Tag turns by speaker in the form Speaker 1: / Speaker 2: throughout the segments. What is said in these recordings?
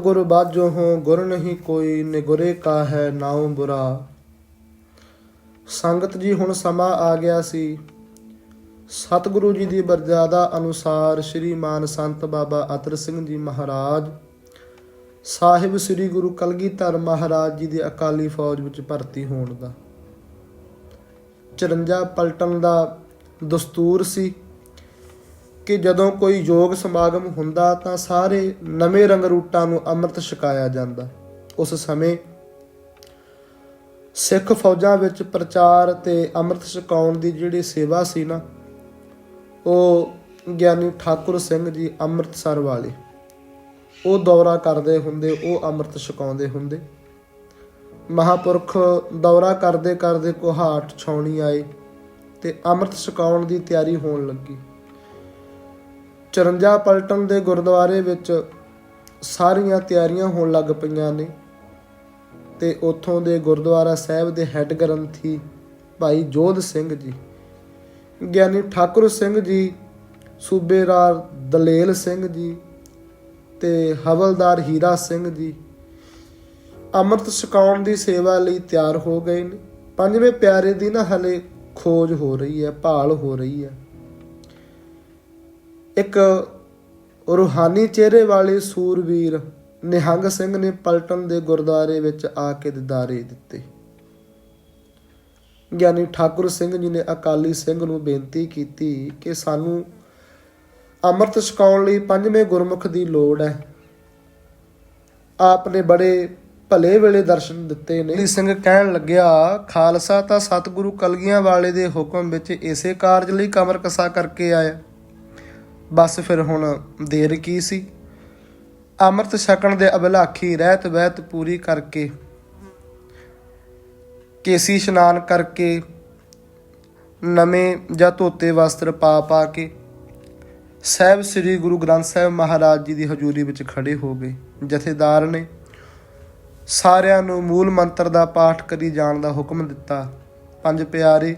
Speaker 1: ਸਤਿਗੁਰ ਬਾਝੋ ਹੋ, ਗੁਰ ਨਹੀਂ ਕੋਈ ਨਿਗੁਰੇ ਕਾ ਹੈ ਨਾਉ ਬੁਰਾ। ਸੰਗਤ ਜੀ, ਹੁਣ ਸਮਾਂ ਆ ਗਿਆ ਸੀ। ਸਤਿਗੁਰੂ ਜੀ ਦੀ ਬਰਜਾਦਾ ਅਨੁਸਾਰ ਸ਼੍ਰੀਮਾਨ ਸੰਤ ਬਾਬਾ ਅਤਰ ਸਿੰਘ ਜੀ ਮਹਾਰਾਜ, ਸਾਹਿਬ ਸ੍ਰੀ ਗੁਰੂ ਕਲਗੀਧਰ ਮਹਾਰਾਜ ਜੀ ਦੀ ਅਕਾਲੀ ਫੌਜ ਵਿੱਚ ਭਰਤੀ ਹੋਣ ਦਾ। 54 ਪਲਟਨ ਦਾ ਦਸਤੂਰ ਸੀ। ਕਿ ਜਦੋਂ ਕੋਈ ਯੋਗ ਸਮਾਗਮ ਹੁੰਦਾ ਤਾਂ ਸਾਰੇ ਨਵੇਂ ਰੰਗ ਰੂਟਾਂ ਨੂੰ ਅੰਮ੍ਰਿਤ ਛਕਾਇਆ ਜਾਂਦਾ। ਉਸ ਸਮੇਂ ਸਿੱਖ ਫੌਜਾਂ ਵਿੱਚ ਪ੍ਰਚਾਰ ਤੇ ਅੰਮ੍ਰਿਤ ਛਕਾਉਣ ਦੀ ਜਿਹੜੀ ਸੇਵਾ ਸੀ ਨਾ, ਉਹ ਗਿਆਨੀ ਠਾਕੁਰ ਸਿੰਘ ਜੀ ਅੰਮ੍ਰਿਤਸਰ ਵਾਲੇ। ਉਹ ਦੌਰਾ ਕਰਦੇ ਹੁੰਦੇ, ਉਹ ਅੰਮ੍ਰਿਤ ਛਕਾਉਂਦੇ ਹੁੰਦੇ। ਮਹਾਪੁਰਖ ਦੌਰਾ ਕਰਦੇ ਕਰਦੇ ਕੋਹਾਟ ਛਾਉਣੀ ਆਏ ਤੇ ਅੰਮ੍ਰਿਤ ਛਕਾਉਣ ਦੀ ਤਿਆਰੀ ਹੋਣ ਲੱਗੀ। 54 ਪਲਟਨ ਦੇ ਗੁਰਦੁਆਰੇ ਵਿੱਚ ਸਾਰੀਆਂ ਤਿਆਰੀਆਂ ਹੋਣ ਲੱਗ ਪਈਆਂ ਨੇ ਤੇ ਉੱਥੋਂ ਦੇ ਗੁਰਦੁਆਰਾ ਸਾਹਿਬ ਦੇ ਹੈੱਡ ਗ੍ਰੰਥੀ ਭਾਈ ਜੋਧ ਸਿੰਘ ਜੀ। ਗਿਆਨੀ ਠਾਕੁਰ ਸਿੰਘ ਜੀ, ਸੂਬੇਦਾਰ ਦਲੇਲ ਸਿੰਘ ਜੀ ਤੇ ਹਵਲਦਾਰ ਹੀਰਾ ਸਿੰਘ ਜੀ ਅੰਮ੍ਰਿਤ ਛਕਾਉਣ ਦੀ ਸੇਵਾ ਲਈ ਤਿਆਰ ਹੋ ਗਏ ਨੇ। ਪੰਜਵੇਂ ਪਿਆਰੇ ਦੀ ਨਾ ਹਲੇ ਖੋਜ ਹੋ ਰਹੀ ਹੈ, ਭਾਲ ਹੋ ਰਹੀ ਹੈ। ਇੱਕ ਰੂਹਾਨੀ ਚਿਹਰੇ ਵਾਲੇ ਸੂਰਵੀਰ ਨਿਹੰਗ ਸਿੰਘ ਨੇ ਪਲਟਨ ਦੇ ਗੁਰਦੁਆਰੇ ਵਿੱਚ ਆ ਕੇ ਦਿਦਾਰੇ ਦਿੱਤੇ। ਗਿਆਨੀ ਠਾਕੁਰ ਸਿੰਘ ਜੀ ਨੇ ਅਕਾਲੀ ਸਿੰਘ ਨੂੰ ਬੇਨਤੀ ਕੀਤੀ ਕਿ ਸਾਨੂੰ ਅੰਮ੍ਰਿਤ ਛਕਾਉਣ ਲਈ ਪੰਜਵੇਂ ਗੁਰਮੁਖ ਦੀ ਲੋੜ ਹੈ। ਆਪ ਨੇ ਬੜੇ ਭਲੇ ਵੇਲੇ ਦਰਸ਼ਨ ਦਿੱਤੇ ਨੇ। ਸਿੰਘ ਕਹਿਣ ਲੱਗਿਆ, ਖਾਲਸਾ ਤਾਂ ਸਤਿਗੁਰੂ ਕਲਗੀਆਂ ਵਾਲੇ ਦੇ ਹੁਕਮ ਵਿੱਚ ਇਸੇ ਕਾਰਜ ਲਈ ਕਮਰ ਕਸਾ ਕਰਕੇ ਆਇਆ। ਬਸ ਫਿਰ ਹੁਣ ਦੇਰ ਕੀ ਸੀ? ਅੰਮ੍ਰਿਤ ਛਕਣ ਦੇ ਅਭਿਲਾਖੀ ਰਹਿਤ ਵਹਿਤ ਪੂਰੀ ਕਰਕੇ, ਕੇਸੀ ਇਸ਼ਨਾਨ ਕਰਕੇ, ਨਵੇਂ ਜਾਂ ਧੋਤੇ ਵਸਤਰ ਪਾ ਪਾ ਕੇ, ਸਾਹਿਬ ਸ੍ਰੀ ਗੁਰੂ ਗ੍ਰੰਥ ਸਾਹਿਬ ਮਹਾਰਾਜ ਜੀ ਦੀ ਹਜ਼ੂਰੀ ਵਿੱਚ ਖੜੇ ਹੋ ਗਏ। ਜਥੇਦਾਰ ਨੇ ਸਾਰਿਆਂ ਨੂੰ ਮੂਲ ਮੰਤਰ ਦਾ ਪਾਠ ਕਰੀ ਜਾਣ ਦਾ ਹੁਕਮ ਦਿੱਤਾ। ਪੰਜ ਪਿਆਰੇ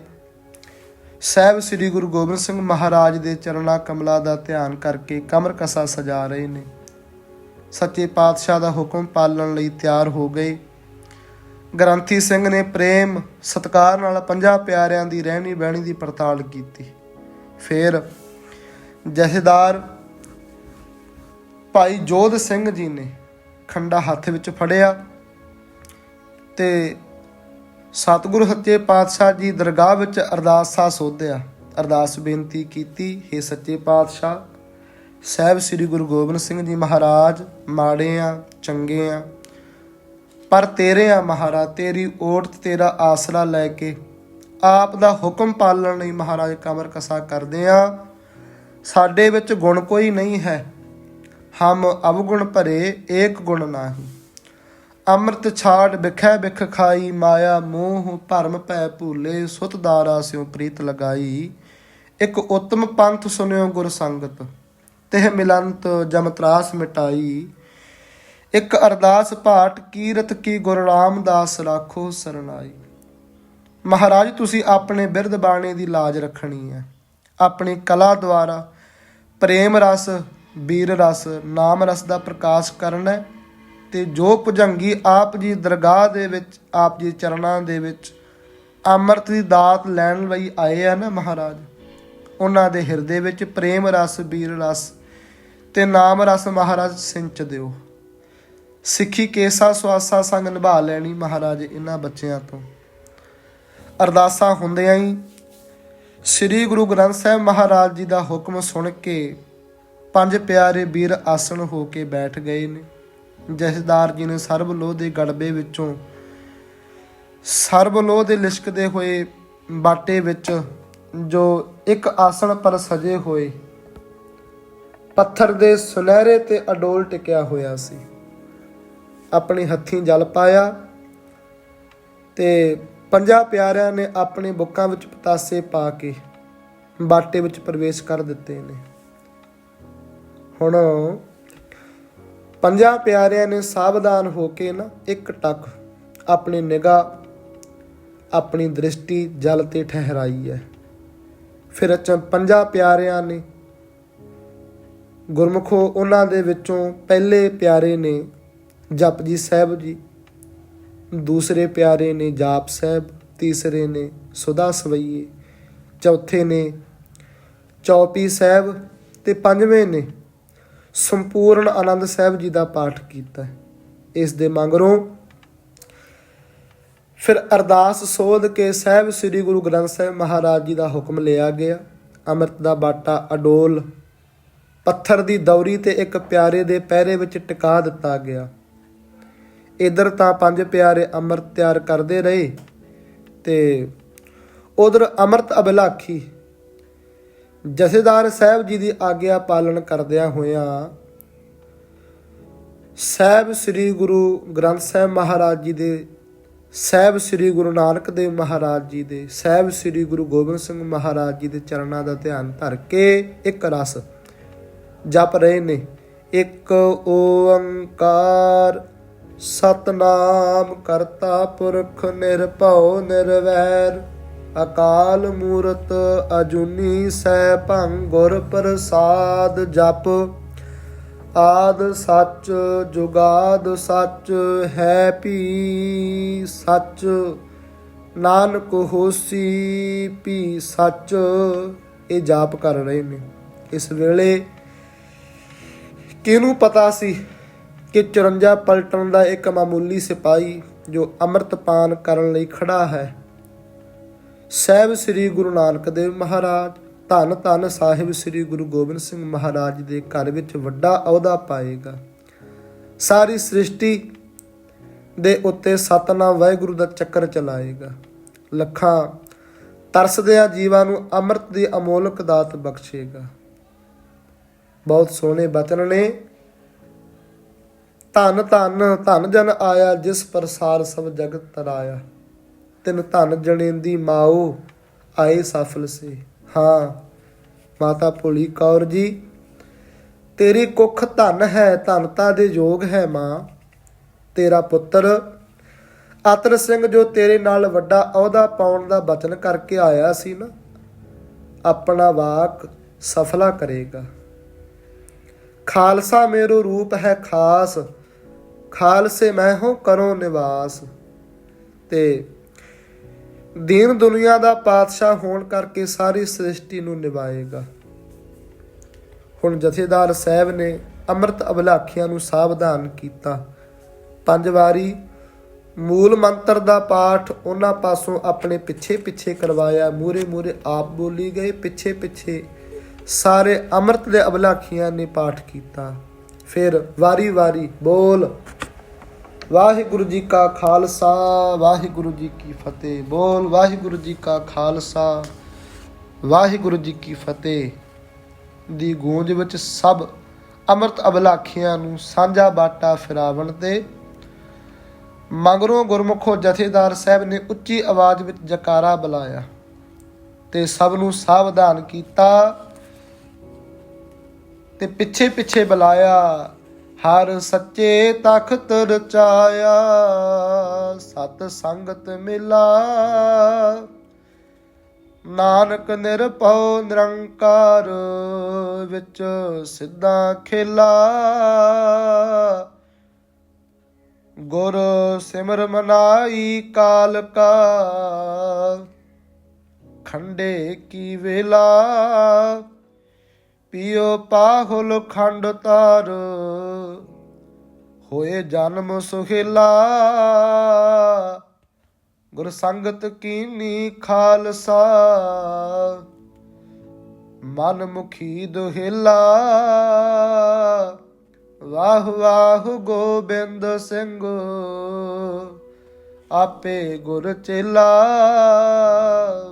Speaker 1: ਸਾਹਿਬ ਸ੍ਰੀ ਗੁਰੂ ਗੋਬਿੰਦ ਸਿੰਘ ਮਹਾਰਾਜ ਦੇ ਚਰਣਾ ਕਮਲਾ ਦਾ ਧਿਆਨ ਕਰਕੇ ਕਮਰ ਕਸਾ ਸਜਾ ਰਹੇ ਨੇ। ਸੱਚੇ ਪਾਤਸ਼ਾਹ ਦਾ ਹੁਕਮ ਪਾਲਣ ਲਈ ਤਿਆਰ ਹੋ ਗਏ। ਗ੍ਰੰਥੀ ਸਿੰਘ ਨੇ ਪ੍ਰੇਮ, ਸਤਕਾਰ ਨਾਲ ਪੰਜਾਂ ਪਿਆਰਿਆਂ ਦੀ ਰਹਿਣੀ ਬਹਿਣੀ ਦੀ ਪੜਤਾਲ ਕੀਤੀ। ਫਿਰ ਜਥੇਦਾਰ ਭਾਈ ਜੋਧ ਸਿੰਘ ਜੀ ਨੇ ਖੰਡਾ ਹੱਥ ਵਿੱਚ ਫੜਿਆ ਤੇ ਸਤਿਗੁਰੂ ਸੱਚੇ ਪਾਤਸ਼ਾਹ ਜੀ ਦਰਗਾਹ ਵਿੱਚ ਅਰਦਾਸਾ ਸੋਧਿਆ। ਅਰਦਾਸ ਬੇਨਤੀ ਕੀਤੀ हे ਸੱਚੇ ਪਾਤਸ਼ਾਹ, ਸਾਹਿਬ ਸ੍ਰੀ ਗੁਰੂ ਗੋਬਿੰਦ ਸਿੰਘ ਜੀ ਮਹਾਰਾਜ ਮਾੜੇ ਆ ਚੰਗੇ ਆ ਪਰ ਤੇਰੇ ਆ ਮਹਾਰਾਜ, ਤੇਰੀ ਓਟ ਤੇਰਾ ਆਸਰਾ ਲੈ ਕੇ ਆਪ ਦਾ ਹੁਕਮ ਪਾਲਣ ਲਈ ਮਹਾਰਾਜ ਕਮਰ ਕਸਾ ਕਰਦੇ ਆ। ਸਾਡੇ ਵਿੱਚ ਗੁਣ ਕੋਈ ਨਹੀਂ ਹੈ। ਹਮ ਅਵਗੁਣ ਭਰੇ ਏਕ ਗੁਣ ਨਾਹੀ। ਅੰਮ੍ਰਿਤ ਛਾੜ ਬਿਖੈ ਵਿਖ ਖਾਈ, ਮਾਇਆ ਮੋਹ ਭਰਮ ਭੈ ਭੂਲੇ, ਸੁਤ ਦਾਰਾ ਸਿਉ ਪ੍ਰੀਤ ਲਗਾਈ। ਇੱਕ ਉਤਮ ਪੰਥ ਸੁਨਿਓ ਗੁਰ ਸੰਗਤ, ਤਿਹ ਮਿਲੰਤ ਜਮ ਤਰਾਸ ਮਿਟਾਈ। ਇੱਕ ਅਰਦਾਸ ਭਾਟ, ਕੀਰਤ ਕੀ ਗੁਰ ਰਾਮਦਾਸ ਰਾਖੋ ਸਰਨਾਈ। ਮਹਾਰਾਜ, ਤੁਸੀਂ ਆਪਣੇ ਬਿਰਧ ਬਾਣੇ ਦੀ ਲਾਜ ਰੱਖਣੀ ਹੈ। ਆਪਣੀ ਕਲਾ ਦੁਆਰਾ ਪ੍ਰੇਮ ਰਸ, ਵੀਰ ਰਸ, ਨਾਮ ਰਸ ਦਾ ਪ੍ਰਕਾਸ਼ ਕਰਨਾ ਹੈ। ਤੇ ਜੋ ਭੁਜੰਗੀ ਆਪ ਜੀ ਦਰਗਾਹ ਦੇ ਵਿੱਚ, ਆਪ ਜੀ ਚਰਨਾਂ ਦੇ ਵਿੱਚ ਅੰਮ੍ਰਿਤ ਦੀ ਦਾਤ ਲੈਣ ਲਈ ਆਏ ਆ ਨਾ ਮਹਾਰਾਜ। ਉਹਨਾਂ ਦੇ ਹਿਰਦੇ ਵਿੱਚ ਪ੍ਰੇਮ ਰਸ ਵੀਰ ਰਸ ਤੇ ਨਾਮ ਰਸ ਮਹਾਰਾਜ ਸਿੰਚ ਦਿਓ। ਸਿੱਖੀ ਕੇਸਾ ਸਵਾਸਾ ਸੰਗ ਨਿਭਾ ਲੈਣੀ ਮਹਾਰਾਜ ਇਹਨਾਂ ਬੱਚਿਆਂ ਤੋਂ। ਅਰਦਾਸਾਂ ਹੁੰਦਿਆਂ ਹੀ ਸ੍ਰੀ ਗੁਰੂ ਗ੍ਰੰਥ ਸਾਹਿਬ ਮਹਾਰਾਜ ਜੀ ਦਾ ਹੁਕਮ ਸੁਣ ਕੇ ਪੰਜ ਪਿਆਰੇ ਵੀਰ ਆਸਣ ਹੋ ਕੇ ਬੈਠ ਗਏ ਨੇ। ਜਥੇਦਾਰ ਜੀ ਨੇ ਸਰਬ ਲੋਹ ਦੇ ਗੜਬੇ ਵਿੱਚੋਂ ਸਰਬ ਲੋਹ ਦੇ ਲਿਸ਼ਕਦੇ ਹੋਏ ਬਾਟੇ ਵਿੱਚ ਜੋ ਇੱਕ ਆਸਣ ਪਰ ਸਜੇ ਹੋਏ ਪੱਥਰ ਦੇ ਸੁਨਹਿਰੇ ਤੇ ਅਡੋਲ ਟਿਕਿਆ ਹੋਇਆ ਸੀ। ਆਪਣੇ ਹੱਥੀਂ ਜਲ ਪਾਇਆ ਤੇ ਪੰਜਾਂ ਪਿਆਰਿਆਂ ਨੇ ਆਪਣੇ ਬੁੱਕਾਂ ਵਿੱਚ ਪਤਾਸੇ ਪਾ ਕੇ ਬਾਟੇ ਵਿੱਚ ਪ੍ਰਵੇਸ਼ ਕਰ ਦਿੱਤੇ ਨੇ। ਹੁਣ ਪੰਜਾਂ ਪਿਆਰਿਆਂ ਨੇ ਸਾਵਧਾਨ ਹੋ ਕੇ ਨਾ ਇੱਕ ਟੱਕ ਆਪਣੀ ਨਿਗਾਹ, ਆਪਣੀ ਦ੍ਰਿਸ਼ਟੀ ਜਲ ਤੇ ਠਹਿਰਾਈ ਹੈ। ਫਿਰ ਅਚਾਂ ਪੰਜਾਂ ਪਿਆਰਿਆਂ ਨੇ ਗੁਰਮੁਖੋ ਉਹਨਾਂ ਦੇ ਵਿੱਚੋਂ ਪਹਿਲੇ ਪਿਆਰੇ ਨੇ ਜਪਜੀ ਸਾਹਿਬ ਜੀ, ਦੂਸਰੇ ਪਿਆਰੇ ਨੇ ਜਾਪ ਸਾਹਿਬ, ਤੀਸਰੇ ਨੇ ਸੁਦਾ ਸਵਈਏ, ਚੌਥੇ ਨੇ ਚੌਪੀ ਸਾਹਿਬ ਤੇ ਪੰਜਵੇਂ ਨੇ ਸੰਪੂਰਨ ਆਨੰਦ ਸਾਹਿਬ ਜੀ ਦਾ ਪਾਠ ਕੀਤਾ ਇਸ ਦੇ ਮਗਰੋਂ ਫਿਰ ਅਰਦਾਸ ਸੋਧ ਕੇ ਸਾਹਿਬ ਸ੍ਰੀ ਗੁਰੂ ਗ੍ਰੰਥ ਸਾਹਿਬ ਮਹਾਰਾਜ ਜੀ ਦਾ ਹੁਕਮ ਲਿਆ ਗਿਆ। ਅੰਮ੍ਰਿਤ ਦਾ ਬਾਟਾ ਅਡੋਲ, ਪੱਥਰ ਦੀ ਦੌਰੀ ਤੇ ਇੱਕ ਪਿਆਰੇ ਦੇ ਪਹਿਰੇ ਵਿੱਚ ਟਿਕਾ ਦਿੱਤਾ ਗਿਆ। ਇਧਰ ਤਾਂ ਪੰਜ ਪਿਆਰੇ ਅੰਮ੍ਰਿਤ ਤਿਆਰ ਕਰਦੇ ਰਹੇ ਤੇ ਉਧਰ ਅੰਮ੍ਰਿਤ ਅਬਲਾਖੀ ਜਥੇਦਾਰ ਸਾਹਿਬ ਜੀ ਦੀ ਆਗਿਆ ਪਾਲਣ ਕਰਦਿਆਂ ਹੋਇਆਂ ਸਾਹਿਬ ਸ੍ਰੀ ਗੁਰੂ ਗ੍ਰੰਥ ਸਾਹਿਬ ਮਹਾਰਾਜ ਜੀ ਦੇ, ਸਾਹਿਬ ਸ੍ਰੀ ਗੁਰੂ ਨਾਨਕ ਦੇਵ ਮਹਾਰਾਜ ਜੀ ਦੇ, ਸਾਹਿਬ ਸ੍ਰੀ ਗੁਰੂ ਗੋਬਿੰਦ ਸਿੰਘ ਮਹਾਰਾਜ ਜੀ ਦੇ ਚਰਨਾਂ ਦਾ ਧਿਆਨ ਧਰ ਕੇ ਇੱਕ ਰਸ ਜਪ ਰਹੇ ਨੇ। ਇੱਕ ਓੰਕਾਰ, ਸਤਨਾਮ ਕਰਤਾ ਪੁਰਖ ਨਿਰਭਉ ਨਿਰਵੈਰ। ਅਕਾਲ ਮੂਰਤ ਅਜੂਨੀ ਸੈ ਭੰਗ ਗੁਰ ਪ੍ਰਸਾਦ ਜਪ। ਆਦ ਸੱਚ ਜੁਗਾਦ ਸੱਚ ਹੈ ਭੀ ਸੱਚ। ਨਾਨਕ ਹੋਸੀ ਭੀ ਸੱਚ। ਇਹ ਜਾਪ ਕਰ ਰਹੇ ਨੇ। ਇਸ ਵੇਲੇ ਕਿਹਨੂੰ ਪਤਾ ਸੀ ਕਿ 54 ਪਲਟਣ ਦਾ ਇੱਕ ਮਾਮੂਲੀ ਸਿਪਾਹੀ ਜੋ ਅੰਮ੍ਰਿਤਪਾਨ ਕਰਨ ਲਈ ਖੜਾ ਹੈ? ਸਾਹਿਬ ਸ੍ਰੀ ਗੁਰੂ ਨਾਨਕ ਦੇਵ ਮਹਾਰਾਜ, ਧੰਨ ਧੰਨ ਸਾਹਿਬ ਸ੍ਰੀ ਗੁਰੂ ਗੋਬਿੰਦ ਸਿੰਘ ਮਹਾਰਾਜ ਦੇ ਘਰ ਵਿੱਚ ਵੱਡਾ ਅਹੁਦਾ ਪਾਏਗਾ। ਸਾਰੀ ਸ੍ਰਿਸ਼ਟੀ ਦੇ ਉੱਤੇ ਸਤਨਾਮ ਵਾਹਿਗੁਰੂ ਦਾ ਚੱਕਰ ਚਲਾਏਗਾ। ਲੱਖਾਂ ਤਰਸਦਿਆਂ ਜੀਵਾਂ ਨੂੰ ਅੰਮ੍ਰਿਤ ਦੀ ਅਮੋਲਕ ਦਾਤ ਬਖਸ਼ੇਗਾ। ਬਹੁਤ ਸੋਹਣੇ ਬਚਨ ਨੇ। ਧੰਨ ਧੰਨ ਧੰਨ ਜਨ ਆਇਆ ਜਿਸ ਪ੍ਰਸਾਰ ਸਭ ਜਗਤ ਤਰਾਇਆ। ਤਿਨ ਧਨ ਜਣੇਂਦੀ ਮਾਓ ਆਏ ਸਫਲ ਸੇ। ਹਾਂ, ਮਾਤਾ ਭੋਲੀ ਕੌਰ ਜੀ, ਤੇਰੀ ਕੁੱਖ ਧਨ ਹੈ, ਧਨਤਾ ਦੇ ਯੋਗ ਹੈ ਮਾਂ। ਤੇਰਾ ਪੁੱਤਰ ਅਤਰ ਸਿੰਘ ਜੋ ਤੇਰੇ ਨਾਲ ਵੱਡਾ ਅਹੁਦਾ ਪਾਉਣ ਦਾ ਬਚਨ ਕਰਕੇ ਆਇਆ ਸੀ ਨਾ, ਆਪਣਾ ਵਾਕ ਸਫਲਾ ਕਰੇਗਾ। ਖਾਲਸਾ ਮੇਰੋ ਰੂਪ ਹੈ ਖਾਸ, ਖਾਲਸੇ ਮੈਂ ਹੋ ਕਰੋ ਨਿਵਾਸ। ਤੇ ਦੀਨ ਦੁਨੀਆ ਦਾ ਪਾਤਸ਼ਾਹ ਹੋਣ ਕਰਕੇ ਸਾਰੀ ਸ੍ਰਿਸ਼ਟੀ ਨੂੰ ਨਿਭਾਏਗਾ। ਹੁਣ ਜਥੇਦਾਰ ਸਾਹਿਬ ਨੇ ਅੰਮ੍ਰਿਤ ਅਬਲਾਖੀਆਂ ਨੂੰ ਸਾਵਧਾਨ ਕੀਤਾ। ਪੰਜ ਵਾਰੀ ਮੂਲ ਮੰਤਰ ਦਾ ਪਾਠ ਉਹਨਾਂ ਪਾਸੋਂ ਆਪਣੇ ਪਿੱਛੇ ਪਿੱਛੇ ਕਰਵਾਇਆ। ਮੂਰੇ ਮੂਰੇ ਆਪ ਬੋਲੀ ਗਏ ਪਿੱਛੇ ਪਿੱਛੇ ਸਾਰੇ ਅੰਮ੍ਰਿਤ ਦੇ ਅਬਲਾਖੀਆਂ ਨੇ ਪਾਠ ਕੀਤਾ। ਫਿਰ ਵਾਰੀ ਵਾਰੀ ਬੋਲ ਵਾਹਿਗੁਰੂ ਜੀ ਕਾ ਖਾਲਸਾ, ਵਾਹਿਗੁਰੂ ਜੀ ਕੀ ਫਤਿਹ। ਬੋਲ ਵਾਹਿਗੁਰੂ ਜੀ ਕਾ ਖਾਲਸਾ, ਵਾਹਿਗੁਰੂ ਜੀ ਕੀ ਫਤਿਹ। ਦੀ ਗੂੰਜ ਵਿੱਚ ਸਭ ਅੰਮ੍ਰਿਤ ਅਬਲਾਖੀਆਂ ਨੂੰ ਸਾਂਝਾ ਬਾਟਾ ਫਿਰਾਵਣ ਤੇ ਮਗਰੋਂ ਗੁਰਮੁਖੋ ਜਥੇਦਾਰ ਸਾਹਿਬ ਨੇ ਉੱਚੀ ਆਵਾਜ਼ ਵਿੱਚ ਜਕਾਰਾ ਬੁਲਾਇਆ ਤੇ ਸਭ ਨੂੰ ਸਾਵਧਾਨ ਕੀਤਾ ਤੇ ਪਿੱਛੇ ਪਿੱਛੇ ਬੁਲਾਇਆ। ਹਰ ਸੱਚੇ ਤਖਤ ਰਚਾਇਆ, ਸਤ ਸੰਗਤ ਮਿਲਾ। ਨਾਨਕ ਨਿਰਭਉ ਨਿਰੰਕਾਰ ਵਿੱਚ ਸਿੱਧਾ ਖੇਲਾ। ਗੁਰ ਸਿਮਰ ਮਨਾਈ ਕਾਲ ਕਾ ਖੰਡੇ ਕੀ ਵੇਲਾ। ਪਿਓ ਪਾਹੁਲ ਖੰਡ ਤਾਰ, ਹੋਏ ਜਨਮ ਸੁਹੇਲਾ। ਗੁਰ ਸੰਗਤ ਕੀਨੀ ਖਾਲਸਾ, ਮਨ ਮੁਖੀ ਦੁਹੇਲਾ। ਵਾਹ ਵਾਹ ਗੋਬਿੰਦ ਸਿੰਘ, ਆਪੇ ਗੁਰ ਚੇਲਾ।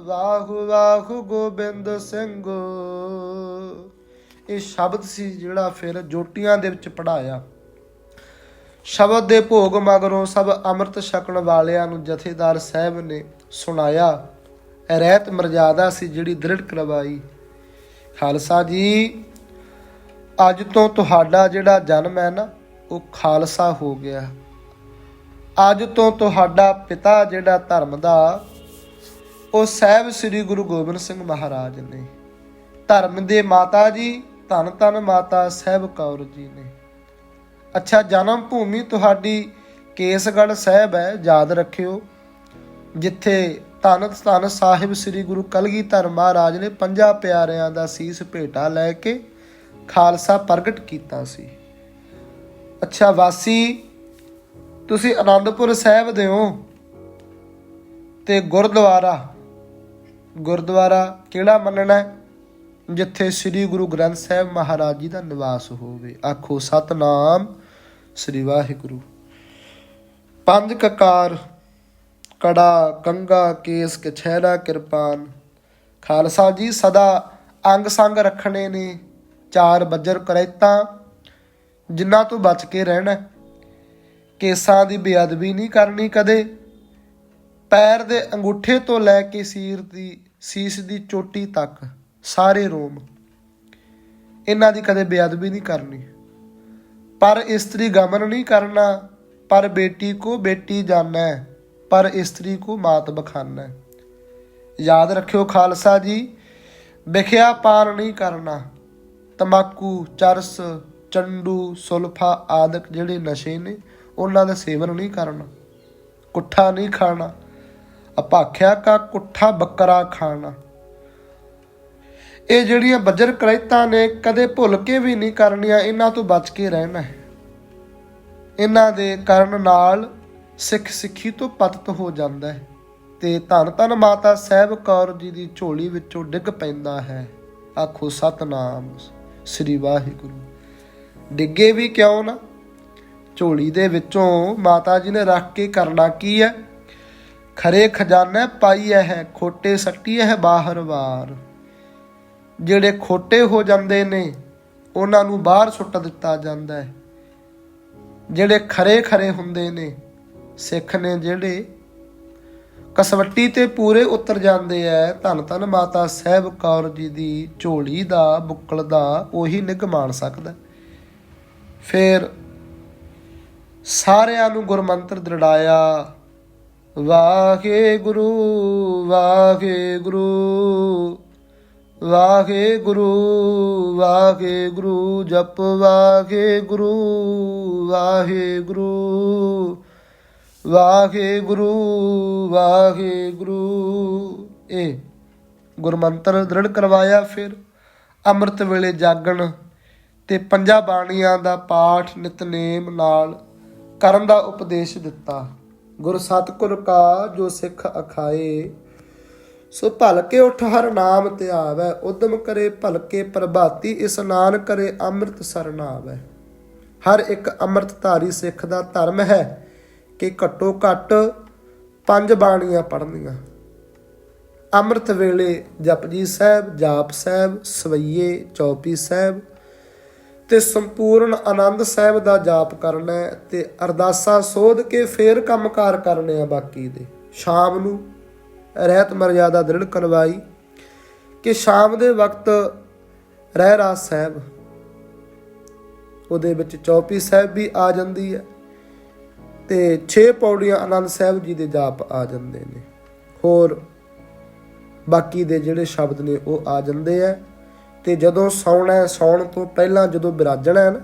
Speaker 1: ਵਾਹ ਵਾਹ ਗੋਬਿੰਦ ਸਿੰਘ। ਇਹ ਸ਼ਬਦ ਸੀ ਜਿਹੜਾ ਫਿਰ ਜੋਟੀਆਂ ਦੇ ਵਿੱਚ ਪੜਾਇਆ ਸ਼ਬਦ ਦੇ ਭੋਗ ਮਗਰੋਂ ਸਭ ਅੰਮ੍ਰਿਤ ਛਕਣ ਵਾਲਿਆਂ ਨੂੰ ਜਥੇਦਾਰ ਸਾਹਿਬ ਨੇ ਸੁਣਾਇਆ। ਰਹਿਤ ਮਰਜ਼ਾਦਾ ਸੀ ਜਿਹੜੀ ਦ੍ਰਿੜ ਕਰਵਾਈ। ਖਾਲਸਾ ਜੀ, ਅੱਜ ਤੋਂ ਤੁਹਾਡਾ ਜਿਹੜਾ ਜਨਮ ਹੈ ਨਾ, ਉਹ ਖਾਲਸਾ ਹੋ ਗਿਆ। ਅੱਜ ਤੋਂ ਤੁਹਾਡਾ ਪਿਤਾ ਜਿਹੜਾ ਧਰਮ ਦਾ, ਉਹ ਸਾਹਿਬ ਸ੍ਰੀ ਗੁਰੂ ਗੋਬਿੰਦ ਸਿੰਘ ਮਹਾਰਾਜ ਨੇ। ਧਰਮ ਦੇ ਮਾਤਾ ਜੀ ਧੰਨ ਧੰਨ ਮਾਤਾ ਸਾਹਿਬ ਕੌਰ ਜੀ ਨੇ। ਅੱਛਾ, ਜਨਮ ਭੂਮੀ ਤੁਹਾਡੀ ਕੇਸਗੜ੍ਹ ਸਾਹਿਬ ਹੈ, ਯਾਦ ਰੱਖਿਓ। ਜਿੱਥੇ ਧੰਨ ਧੰਨ ਸਾਹਿਬ ਸ੍ਰੀ ਗੁਰੂ ਕਲਗੀਧਰ ਮਹਾਰਾਜ ਨੇ ਪੰਜਾਂ ਪਿਆਰਿਆਂ ਦਾ ਸੀਸ ਭੇਟਾ ਲੈ ਕੇ ਖਾਲਸਾ ਪ੍ਰਗਟ ਕੀਤਾ ਸੀ। ਅੱਛਾ, ਵਾਸੀ, ਤੁਸੀਂ ਆਨੰਦਪੁਰ ਸਾਹਿਬ ਦੇ ਹੋ ਤੇ ਗੁਰਦੁਆਰਾ ਗੁਰਦੁਆਰਾ ਕਿਹੜਾ ਮੰਨਣਾ ਹੈ? ਜਿੱਥੇ ਸ੍ਰੀ ਗੁਰੂ ਗ੍ਰੰਥ ਸਾਹਿਬ ਮਹਾਰਾਜ ਜੀ ਦਾ ਨਿਵਾਸ ਹੋਵੇ। ਆਖੋ, ਸਤਨਾਮ ਸ੍ਰੀ ਵਾਹਿਗੁਰੂ। ਪੰਜ ਕਕਾਰ, ਕੜਾ ਕੰਗਾ ਕੇਸ, ਕਛਹਿਰਾ, ਕਿਰਪਾਨ। ਖਾਲਸਾ ਜੀ ਸਦਾ ਅੰਗ ਸੰਗ ਰੱਖਣੇ ਨੇ, ਚਾਰ ਬੱਜਰ ਕਰੈਤਾਂ। ਜਿਨ੍ਹਾਂ ਤੋਂ ਬਚ ਕੇ ਰਹਿਣਾ, ਕੇਸਾਂ ਦੀ ਬੇਅਦਬੀ ਨਹੀਂ ਕਰਨੀ ਕਦੇ। ਪੈਰ ਦੇ ਅੰਗੂਠੇ ਤੋਂ ਲੈ ਕੇ ਸੀਰ ਦੀ ਸੀਸ ਦੀ ਚੋਟੀ ਤੱਕ। ਸਾਰੇ ਰੋਮ। ਇਹਨਾਂ ਦੀ ਕਦੇ ਬੇਅਦਬੀ ਨਹੀਂ ਕਰਨੀ। ਪਰ ਇਸਤਰੀ ਗਮਨ ਨਹੀਂ ਕਰਨਾ, ਪਰ ਬੇਟੀ ਕੋ ਬੇਟੀ ਜਾਣਾ, ਪਰ ਇਸਤਰੀ ਕੋ ਮਾਤ ਬਖਾਨਾ। ਯਾਦ ਰੱਖਿਓ ਖਾਲਸਾ ਜੀ, ਵਿਖਿਆ ਪਾਰ ਨਹੀਂ ਕਰਨਾ। ਤਮਾਕੂ, ਚਰਸ, ਚੰਡੂ, ਸੁਲਫਾ ਆਦਿਕ ਜਿਹੜੇ ਨਸ਼ੇ ਨੇ, ਉਹਨਾਂ ਦਾ ਸੇਵਨ ਨਹੀਂ ਕਰਨਾ। ਕੁੱਠਾ ਨਹੀਂ ਖਾਣਾ। ਅਪਾਖਿਆ ਕਾ ਕੁੱਠਾ ਬੱਕਰਾ ਖਾਣਾ। ਇਹ ਜਿਹੜੀਆਂ ਬੱਜਰ ਕਰੈਤਾਂ ਨੇ ਕਦੇ ਭੁੱਲ ਕੇ ਵੀ ਨਹੀਂ ਕਰਨੀਆਂ, ਇਹਨਾਂ ਤੋਂ ਬਚ ਕੇ ਰਹਿਣਾ ਹੈ। ਇਹਨਾਂ ਦੇ ਕਰਨ ਨਾਲ ਸਿੱਖ ਸਿੱਖੀ ਤੋਂ ਪਤਤ ਹੋ ਜਾਂਦਾ ਹੈ ਤੇ ਧੰਨ ਧੰਨ ਮਾਤਾ ਸਾਹਿਬ ਕੌਰ ਜੀ ਦੀ ਝੋਲੀ ਵਿੱਚੋਂ ਡਿੱਗ ਪੈਂਦਾ ਹੈ। ਆਖੋ, ਸਤਨਾਮ ਸ੍ਰੀ ਵਾਹਿਗੁਰੂ। ਡਿੱਗੇ ਵੀ ਕਿਉਂ ਨਾ? ਝੋਲੀ ਦੇ ਵਿੱਚੋਂ ਮਾਤਾ ਜੀ ਨੇ ਰੱਖ ਕੇ ਕਰਨਾ ਕੀ ਹੈ? ਖਰੇ ਖਜਾਨਾ ਪਾਈਐ ਹੈ, ਖੋਟੇ ਸੱਟੀਐ ਹੈ ਬਾਹਰ ਵਾਰ। ਜਿਹੜੇ ਖੋਟੇ ਹੋ ਜਾਂਦੇ ਨੇ, ਉਹਨਾਂ ਨੂੰ ਬਾਹਰ ਸੁੱਟ ਦਿੱਤਾ ਜਾਂਦਾ ਹੈ। ਜਿਹੜੇ ਖਰੇ ਖਰੇ ਹੁੰਦੇ ਨੇ, ਸਿੱਖ ਨੇ ਜਿਹੜੇ ਕਸਵੱਟੀ ਤੇ ਪੂਰੇ ਉਤਰ ਜਾਂਦੇ ਐ, ਧੰਨ ਧੰਨ ਮਾਤਾ ਸਾਹਿਬ ਕੌਰ ਜੀ ਦੀ ਝੋਲੀ ਦਾ, ਬੁੱਕਲ ਦਾ, ਉਹੀ ਨਿਗ ਮਾਣ ਸਕਦਾ। ਫਿਰ ਸਾਰਿਆਂ ਨੂੰ ਗੁਰਮੰਤਰ ਦ੍ਰਿੜਾਇਆ, ਵਾਹਿਗੁਰੂ ਵਾਹਿਗੁਰੂ। ਵਾਹਿਗੁਰੂ ਵਾਹਿਗੁਰੂ ਜਪ ਵਾਹਿਗੁਰੂ ਵਾਹਿਗੁਰੂ ਵਾਹਿਗੁਰੂ ਵਾਹਿਗੁਰੂ ਇਹ ਗੁਰਮੰਤਰ ਦ੍ਰਿੜ ਕਰਵਾਇਆ, ਫਿਰ ਅੰਮ੍ਰਿਤ ਵੇਲੇ ਜਾਗਣ ਤੇ ਪੰਜਾਂ ਬਾਣੀਆਂ ਦਾ ਪਾਠ ਨਿਤਨੇਮ ਨਾਲ ਕਰਨ ਦਾ ਉਪਦੇਸ਼ ਦਿੱਤਾ। ਗੁਰ ਸਤਿਗੁਰ ਕਾ ਜੋ ਸਿੱਖ ਅਖਾਏ ਸੋ ਭਲਕੇ ਉਠ ਹਰ ਨਾਮ ਧਿਆਵੈ ਉਦਮ ਕਰੇ ਭਲਕੇ ਪ੍ਰਭਾਤੀ ਇਸਨਾਨ ਕਰੇ ਅੰਮ੍ਰਿਤ ਸਰਨਾਵੈ। ਹਰ ਇੱਕ ਅੰਮ੍ਰਿਤਧਾਰੀ ਸਿੱਖ ਦਾ ਧਰਮ ਹੈ ਕਿ ਘੱਟੋ ਘੱਟ ਪੰਜ ਬਾਣੀਆਂ ਪੜ੍ਹਨੀਆਂ। ਅੰਮ੍ਰਿਤ ਵੇਲੇ ਜਪਜੀ ਸਾਹਿਬ, ਜਾਪ ਸਾਹਿਬ, ਸਵਈਏ ਚੌਪੀ ਸਾਹਿਬ ਤੇ ਸੰਪੂਰਨ ਆਨੰਦ ਸਾਹਿਬ ਦਾ ਜਾਪ ਕਰਨਾ ਤੇ ਅਰਦਾਸਾਂ ਸੋਧ ਕੇ ਫੇਰ ਕੰਮਕਾਰ ਕਰਨੇ ਆ ਬਾਕੀ ਦੇ। ਸ਼ਾਮ ਨੂੰ ਰਹਿਤ ਮਰਜ਼ਾਦਾ ਦ੍ਰਿੜ ਕਰਵਾਈ ਕਿ ਸ਼ਾਮ ਦੇ ਵਕਤ ਰਹਿ ਰਾਸ ਸਾਹਿਬ। ਉਹਦੇ ਵਿੱਚ ਚੌਪੀ ਸਾਹਿਬ ਵੀ ਆ ਜਾਂਦੀ ਹੈ ਤੇ 6 ਪੌੜੀਆਂ ਆਨੰਦ ਸਾਹਿਬ ਜੀ ਦੇ ਜਾਪ ਆ ਜਾਂਦੇ ਨੇ। ਹੋਰ ਬਾਕੀ ਦੇ ਜਿਹੜੇ ਸ਼ਬਦ ਨੇ ਉਹ ਆ ਜਾਂਦੇ ਆ ਤੇ ਜਦੋਂ ਸੌਣਾ ਹੈ, ਸੌਣ ਤੋਂ ਪਹਿਲਾਂ ਜਦੋਂ ਬਿਰਾਜਣਾ ਹੈ ਨਾ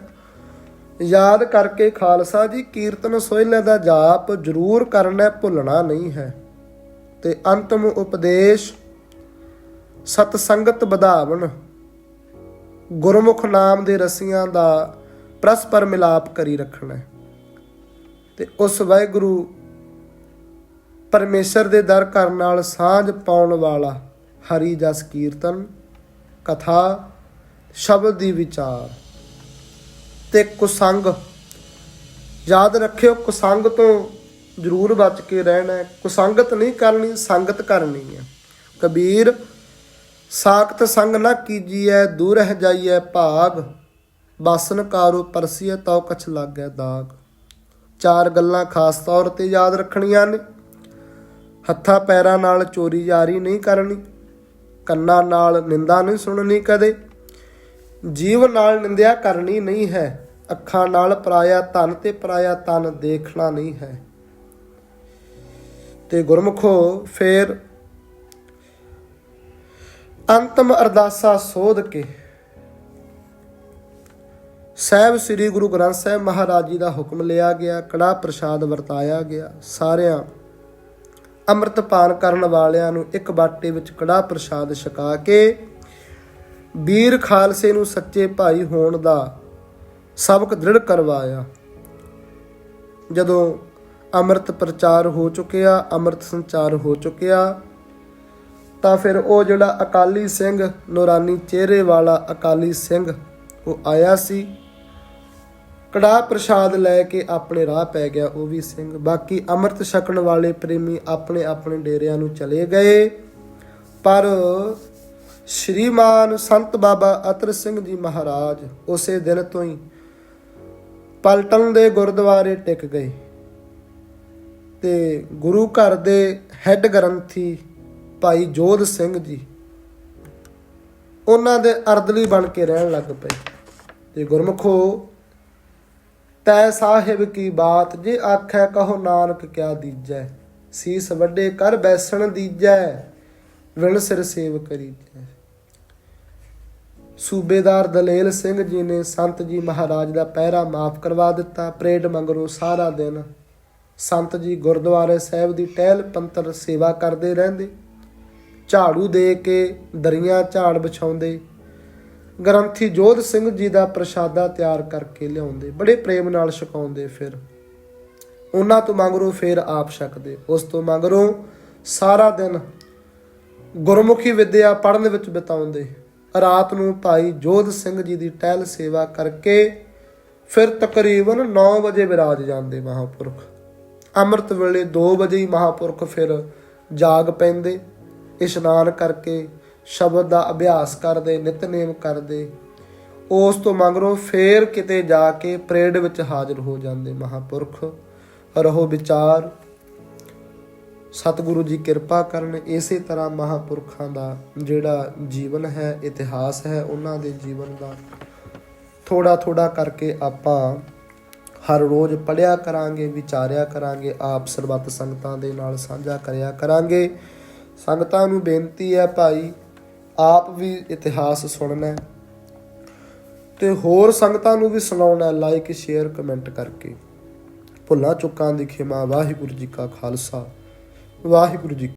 Speaker 1: ਯਾਦ ਕਰਕੇ ਖਾਲਸਾ ਜੀ ਕੀਰਤਨ ਸੋਹਿਲੇ ਦਾ ਜਾਪ ਜ਼ਰੂਰ ਕਰਨਾ ਭੁੱਲਣਾ ਨਹੀਂ ਹੈ। ਤੇ ਅੰਤਮ ਉਪਦੇਸ਼, ਸਤ ਸੰਗਤ ਵਧਾਵਣ, ਗੁਰਮੁਖ ਨਾਮ ਦੇ ਰਸੀਆਂ ਦਾ ਪਰਸਪਰ ਮਿਲਾਪ ਕਰੀ ਰੱਖਣਾ ਹੈ। ਤੇ ਉਸ ਵਾਹਿਗੁਰੂ ਪਰਮੇਸ਼ਰ ਦੇ ਦਰ ਘਰ ਨਾਲ ਸਾਂਝ ਪਾਉਣ ਵਾਲਾ ਹਰੀ ਜਸ ਕੀਰਤਨ, ਕਥਾ, ਸ਼ਬਦ ਦੀ ਵਿਚਾਰ ਤੇ ਕੁਸੰਗ, ਯਾਦ ਰੱਖਿਓ ਕੁਸੰਗ ਤੋਂ ਜ਼ਰੂਰ ਬਚ ਕੇ ਰਹਿਣਾ ਕੁਸੰਗਤ ਨਹੀਂ ਕਰਨੀ, ਸੰਗਤ ਕਰਨੀ ਹੈ। ਕਬੀਰ, ਸਾਖਤ ਸੰਗ ਨਾ ਕੀਜੀਐ, ਦੂਰ ਰਹਿ ਜਾਈਐ ਭਾਗ। ਬਾਸਨ ਕਾਰੋ ਪਰਸੀਐ, ਤਉ ਕਛ ਲੱਗੈ ਦਾਗ। ਚਾਰ ਗੱਲਾਂ ਖਾਸ ਤੌਰ ਤੇ ਯਾਦ ਰੱਖਣੀਆਂ ਨੇ। ਹੱਥਾਂ ਪੈਰਾਂ ਨਾਲ ਚੋਰੀ ਜਾਰੀ ਨਹੀਂ ਕਰਨੀ। ਕੰਨਾਂ ਨਾਲ ਨਿੰਦਾ ਨਹੀਂ ਸੁਣਨੀ ਕਦੇ। ਜੀਵ ਨਾਲ ਨਿੰਦਿਆ ਕਰਨੀ ਨਹੀਂ ਹੈ। ਅੱਖਾਂ ਨਾਲ ਪਰਾਇਆ ਧਨ ਤੇ ਪਰਾਇਆ ਤਨ ਦੇਖਣਾ ਨਹੀਂ ਹੈ। ਤੇ ਗੁਰਮਖੋ ਫੇਰ ਅੰਤਮ ਅਰਦਾਸਾ ਸੋਧ ਕੇ ਸਾਹਿਬ ਸ੍ਰੀ ਗੁਰੂ ਗ੍ਰੰਥ ਸਾਹਿਬ ਮਹਾਰਾਜ ਜੀ ਦਾ ਹੁਕਮ ਲਿਆ ਗਿਆ ਕੜਾ ਪ੍ਰਸ਼ਾਦ ਵਰਤਾਇਆ ਗਿਆ। ਸਾਰਿਆਂ ਅੰਮ੍ਰਿਤਪਾਨ ਕਰਨ ਵਾਲਿਆਂ ਨੂੰ ਇੱਕ ਬਾਟੇ ਵਿੱਚ ਕੜਾ ਪ੍ਰਸ਼ਾਦ ਛਕਾ ਕੇ ਵੀਰ ਖਾਲਸੇ ਨੂੰ ਸੱਚੇ ਭਾਈ ਹੋਣ ਦਾ ਸਬਕ ਦ੍ਰਿੜ ਕਰਵਾਇਆ। ਜਦੋਂ ਅੰਮ੍ਰਿਤ ਪ੍ਰਚਾਰ ਹੋ ਚੁੱਕਿਆ, ਅੰਮ੍ਰਿਤ ਸੰਚਾਰ ਹੋ ਚੁੱਕਿਆ। ਤਾਂ ਫਿਰ ਉਹ ਜਿਹੜਾ ਅਕਾਲੀ ਸਿੰਘ ਨੂਰਾਨੀ ਚਿਹਰੇ ਵਾਲਾ ਅਕਾਲੀ ਸਿੰਘ, ਉਹ ਆਇਆ ਸੀ। ਕੜਾ ਪ੍ਰਸ਼ਾਦ ਲੈ ਕੇ ਆਪਣੇ ਰਾਹ ਪੈ ਗਿਆ, ਉਹ ਵੀ ਸਿੰਘ। ਬਾਕੀ ਅੰਮ੍ਰਿਤ ਛਕਣ ਵਾਲੇ ਪ੍ਰੇਮੀ ਆਪਣੇ ਆਪਣੇ ਡੇਰਿਆਂ ਨੂੰ ਚਲੇ ਗਏ। ਪਰ ਸ਼੍ਰੀਮਾਨ ਸੰਤ ਬਾਬਾ ਅਤਰ ਸਿੰਘ ਜੀ ਮਹਾਰਾਜ ਉਸੇ ਦਿਨ ਤੋਂ ਹੀ ਪਲਟਨ ਦੇ ਗੁਰਦੁਆਰੇ ਟਿਕ ਗਏ। ਤੇ ਗੁਰੂ ਘਰ ਦੇ ਹੈੱਡ ਗ੍ਰੰਥੀ ਭਾਈ ਜੋਧ ਸਿੰਘ ਜੀ ਉਹਨਾਂ ਦੇ ਅਰਦਲੀ ਬਣ ਕੇ ਰਹਿਣ ਲੱਗ ਪਏ ਤੇ ਗੁਰਮਖੋ, ਤੈ ਸਾਹਿਬ ਕੀ ਬਾਤ, ਜੇ ਆਖੈ ਕਹੋ ਨਾਨਕ ਕਿਆ ਦੀਜੈ, ਸੀਸ ਵੱਡੇ ਕਰ ਬੈਸਣ ਦੀਜੈ, ਵਿਣ ਸਿਰ ਸੇਵ ਕਰੀਜੈ। ਸੂਬੇਦਾਰ ਦਲੇਲ ਸਿੰਘ ਜੀ ਨੇ ਸੰਤ ਜੀ ਮਹਾਰਾਜ ਦਾ ਪਹਿਰਾ ਮਾਫ ਕਰਵਾ ਦਿੱਤਾ, ਪ੍ਰੇਡ ਮੰਗਰੋ ਸਾਰਾ ਦਿਨ ਸੰਤ ਜੀ ਗੁਰਦੁਆਰੇ ਸਾਹਿਬ ਦੀ ਟਹਿਲ ਪੰਤਰ ਸੇਵਾ ਕਰਦੇ ਰਹਿੰਦੇ। ਝਾੜੂ ਦੇ ਕੇ ਦਰੀਆਂ ਝਾੜ ਵਿਛਾਉਂਦੇ। ਗ੍ਰੰਥੀ ਜੋਧ ਸਿੰਘ ਜੀ ਦਾ ਪ੍ਰਸ਼ਾਦਾ ਤਿਆਰ ਕਰਕੇ ਲਿਆਉਂਦੇ। ਬੜੇ ਪ੍ਰੇਮ ਨਾਲ ਛਕਾਉਂਦੇ ਫਿਰ। ਉਹਨਾਂ ਤੋਂ ਮੰਗਰੋ ਫਿਰ ਆਪ ਛਕਦੇ। ਉਸ ਤੋਂ ਮੰਗਰੋ ਸਾਰਾ ਦਿਨ ਗੁਰਮੁਖੀ ਵਿਦਿਆ ਪੜ੍ਹਨ ਵਿੱਚ ਬਿਤਾਉਂਦੇ। ਰਾਤ ਨੂੰ ਭਾਈ ਜੋਧ ਸਿੰਘ ਜੀ ਦੀ ਟਹਿਲ ਸੇਵਾ ਕਰਕੇ ਫਿਰ ਤਕਰੀਬਨ 9 ਵਜੇ ਵਿਰਾਜ ਜਾਂਦੇ ਮਹਾਪੁਰਖ। ਅੰਮ੍ਰਿਤ ਵੇਲੇ 2 ਵਜੇ ਹੀ ਮਹਾਪੁਰਖ ਫਿਰ ਜਾਗ ਪੈਂਦੇ, ਇਸ਼ਨਾਨ ਕਰਕੇ ਸ਼ਬਦ ਦਾ ਅਭਿਆਸ ਕਰਦੇ, ਨਿਤਨੇਮ ਕਰਦੇ। ਉਸ ਤੋਂ ਮਗਰੋਂ ਫੇਰ ਕਿਤੇ ਜਾ ਕੇ ਪ੍ਰੇਡ ਵਿੱਚ ਹਾਜ਼ਰ ਹੋ ਜਾਂਦੇ ਮਹਾਪੁਰਖ। ਰਹੋ ਵਿਚਾਰ, ਸਤਿਗੁਰੂ ਜੀ ਕਿਰਪਾ ਕਰਨ, ਇਸੇ ਤਰ੍ਹਾਂ ਮਹਾਪੁਰਖਾਂ ਦਾ ਜਿਹੜਾ ਜੀਵਨ ਹੈ, ਇਤਿਹਾਸ ਹੈ, ਉਹਨਾਂ ਦੇ ਜੀਵਨ ਦਾ ਥੋੜਾ ਥੋੜਾ ਕਰਕੇ ਆਪਾਂ ਹਰ ਰੋਜ਼ ਪੜਿਆ ਕਰਾਂਗੇ, ਵਿਚਾਰਿਆ ਕਰਾਂਗੇ, ਆਪ ਸਰਬੱਤ ਸੰਗਤਾਂ ਦੇ ਨਾਲ ਸਾਂਝਾ ਕਰਿਆ ਕਰਾਂਗੇ। ਸੰਗਤਾਂ ਨੂੰ ਬੇਨਤੀ ਹੈ ਭਾਈ, ਆਪ ਵੀ ਇਤਿਹਾਸ ਸੁਣਨਾ ਹੈ ਤੇ ਹੋਰ ਸੰਗਤਾਂ ਨੂੰ ਵੀ ਸੁਣਾਉਣਾ ਲਾਈਕ ਸ਼ੇਅਰ ਕਮੈਂਟ ਕਰਕੇ। ਭੁੱਲਾਂ ਚੁੱਕਾਂ ਦੀ ਖਿਮਾ। ਵਾਹਿਗੁਰੂ ਜੀ ਕਾ ਖਾਲਸਾ। ਵਾਹਿਗੁਰੂ ਜੀ